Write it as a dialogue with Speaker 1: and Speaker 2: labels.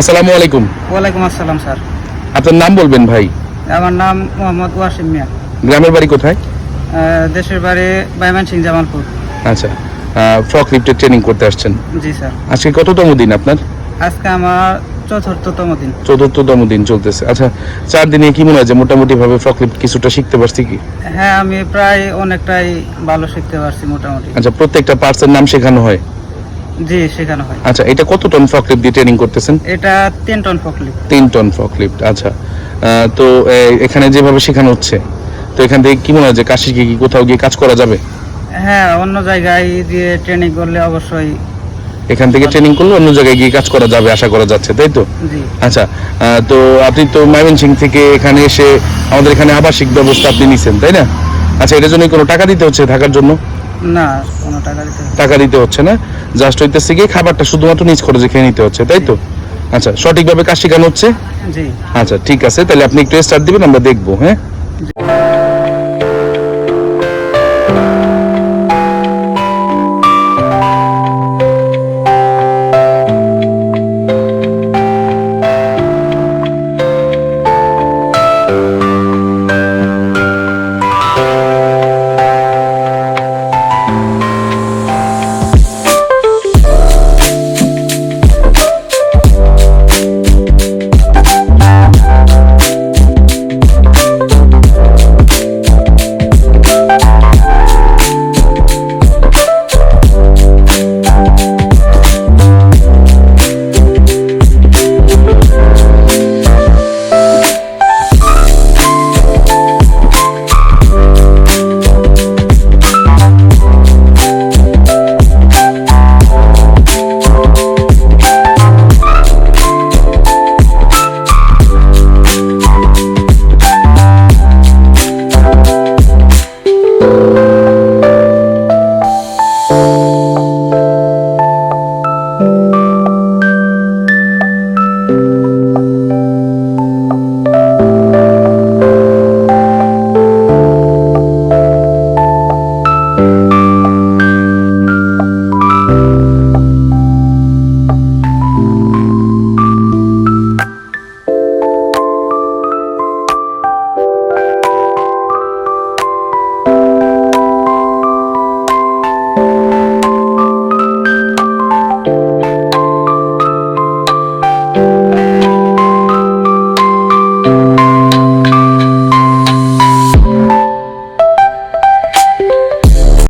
Speaker 1: আসসালামু আলাইকুম।
Speaker 2: ওয়ালাইকুম আসসালাম স্যার।
Speaker 1: আপনার নাম বলবেন ভাই?
Speaker 2: আমার নাম মোহাম্মদ ওয়াসিম মিয়া।
Speaker 1: গ্রামের বাড়ি কোথায়?
Speaker 2: দেশের বাড়ি বাইমান সিং জামালপুর।
Speaker 1: আচ্ছা। ফ্রক লিফটের ট্রেনিং করতে আসছেন।
Speaker 2: জি স্যার।
Speaker 1: আজকে কততম দিন আপনার?
Speaker 2: আজকে আমার চতুর্থতম দিন।
Speaker 1: চতুর্থতম দিন চলতেছে। আচ্ছা চার দিনে কি মনে হয় যে মোটামুটি ভাবে ফ্রক লিফট কিছুটা শিখতে পারছি কি?
Speaker 2: হ্যাঁ আমি প্রায় অনেকটাই ভালো শিখতে পারছি মোটামুটি।
Speaker 1: আচ্ছা প্রত্যেকটা পার্টসের নাম শেখানো হয়?
Speaker 2: জি শেখানো হয়।
Speaker 1: আচ্ছা এটা কত টন ফ্রক লিফট দিয়ে ট্রেনিং করতেছেন?
Speaker 2: এটা তিন টন ফকলি
Speaker 1: তিন টন ফ্রক লিফট আচ্ছা তো এখানে যেভাবে শেখানো হচ্ছে তো এখান থেকে কি মনে হয় যে কাশি কি কোথাও গিয়ে কাজ করা যাবে?
Speaker 2: হ্যাঁ অন্য জায়গায় দিয়ে ট্রেনিং করলে অবশ্যই।
Speaker 1: এখান থেকে ট্রেনিং করলে অন্য জায়গায় গিয়ে কাজ করা যাবে আশা করা যাচ্ছে তাই তো? আচ্ছা তো আপনি তো ময়মনসিং থেকে এখানে এসে আমাদের এখানে আবাসিক ব্যবস্থা আপনি নিছেন তাই না? আচ্ছা এটার জন্য কোনো টাকা দিতে হচ্ছে থাকার জন্য?
Speaker 2: না কোনো টাকা দিতে
Speaker 1: টাকা দিতে হচ্ছে না। জাস্ট হইতেছে গিয়ে খাবারটা শুধুমাত্র নিজ খরচে খেয়ে নিতে হচ্ছে তাই তো? আচ্ছা সঠিকভাবে কাজ শেখানো হচ্ছে?
Speaker 2: জি।
Speaker 1: আচ্ছা ঠিক আছে তাহলে আপনি একটু স্টার্ট দিবেন আমরা দেখব হ্যাঁ?